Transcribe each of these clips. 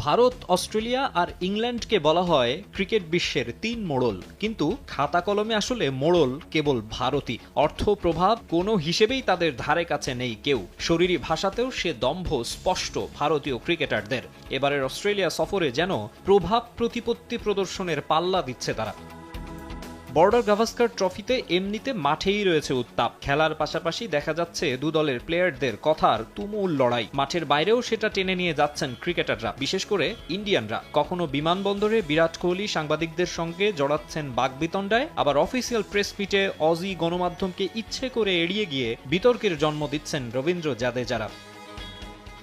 Bharat, Australia আর ইংল্যান্ডকে বলা হয় ক্রিকেট বিশ্বের তিন মোড়ল। কিন্তু খাতা কলমে আসলে মোড়ল কেবল ভারতই। অর্থ প্রভাব কোনো হিসেবেই তাদের ধারে কাছে নেই কেউ। শরীরী ভাষাতেও সে দম্ভ স্পষ্ট ভারতীয় ক্রিকেটারদের। এবারের অস্ট্রেলিয়া সফরে যেন প্রভাব প্রতিপত্তি প্রদর্শনের পাল্লা দিচ্ছে তারা। বর্ডার গাভাস্কার ট্রফিতে এমনিতে মাঠেই রয়েছে উত্তাপ। খেলার পাশাপাশি দেখা যাচ্ছে দু দলের প্লেয়ারদের কথার তুমুল লড়াই। মাঠের বাইরেও সেটা টেনে নিয়ে যাচ্ছেন ক্রিকেটাররা, বিশেষ করে ইন্ডিয়ানরা। কখনো বিমানবন্দরে বিরাট কোহলি সাংবাদিকদের সঙ্গে জড়াচ্ছেন বাগবিতণ্ডায়, আবার অফিসিয়াল প্রেস মিটে অজি গণমাধ্যমকে ইচ্ছে করে এড়িয়ে গিয়ে বিতর্কের জন্ম দিচ্ছেন রবীন্দ্র জাদেজারা।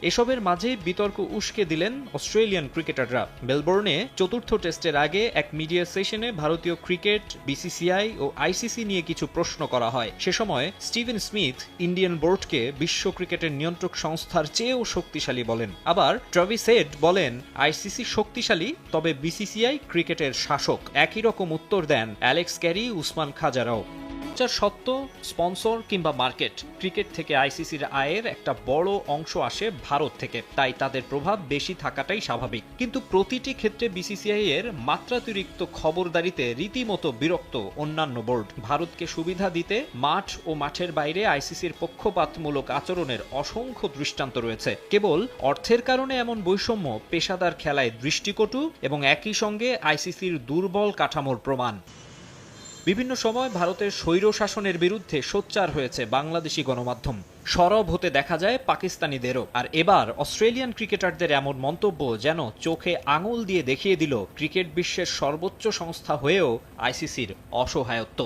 এসবের মাঝে বিতর্ক উস্কে দিলেন অস্ট্রেলিয়ান ক্রিকেটাররা। মেলবোর্নে চতুর্থ টেস্টের আগে এক মিডিয়া সেশনে ভারতীয় ক্রিকেট, বিসিসিআই ও আইসিসি নিয়ে কিছু প্রশ্ন করা হয়। সে সময় স্টিভেন স্মিথ ইন্ডিয়ান বোর্ডকে বিশ্ব ক্রিকেটের নিয়ন্ত্রক সংস্থার চেয়েও শক্তিশালী বলেন। আবার ট্রাভিস হেড বলেন, আইসিসি শক্তিশালী, তবে বিসিসিআই ক্রিকেটের শাসক। একই রকম উত্তর দেন অ্যালেক্স ক্যারি, উসমান খাজারাও। যার সত্য, স্পন্সর কিংবা মার্কেট। ক্রিকেট থেকে আইসিসির আয়ের একটা বড় অংশ আসে ভারত থেকে। তাই তাদের প্রভাব বেশি থাকাটাই স্বাভাবিক। কিন্তু প্রতিটি ক্ষেত্রে বিসিসিআই এর মাত্রাতিরিক্ত খবরদারিতে রীতিমতো বিরক্ত অন্যান্য বোর্ড। ভারতকে সুবিধা দিতে মাঠ ও মাঠের বাইরে আইসিসির পক্ষপাতমূলক আচরণের অসংখ্য দৃষ্টান্ত রয়েছে। কেবল অর্থের কারণে এমন বৈষম্য পেশাদার খেলায় দৃষ্টিকটু এবং একই সঙ্গে আইসিসির দুর্বল কাঠামোর প্রমাণ। বিভিন্ন সময় ভারতের স্বৈর শাসনের বিরুদ্ধে সোচ্চার হয়েছে বাংলাদেশি গণমাধ্যম। সরব হতে দেখা যায় পাকিস্তানিদেরও। আর এবার অস্ট্রেলিয়ান ক্রিকেটারদের এমন মন্তব্য যেন চোখে আঙুল দিয়ে দেখিয়ে দিল ক্রিকেট বিশ্বের সর্বোচ্চ সংস্থা হয়েও আইসিসির অসহায়ত্ব।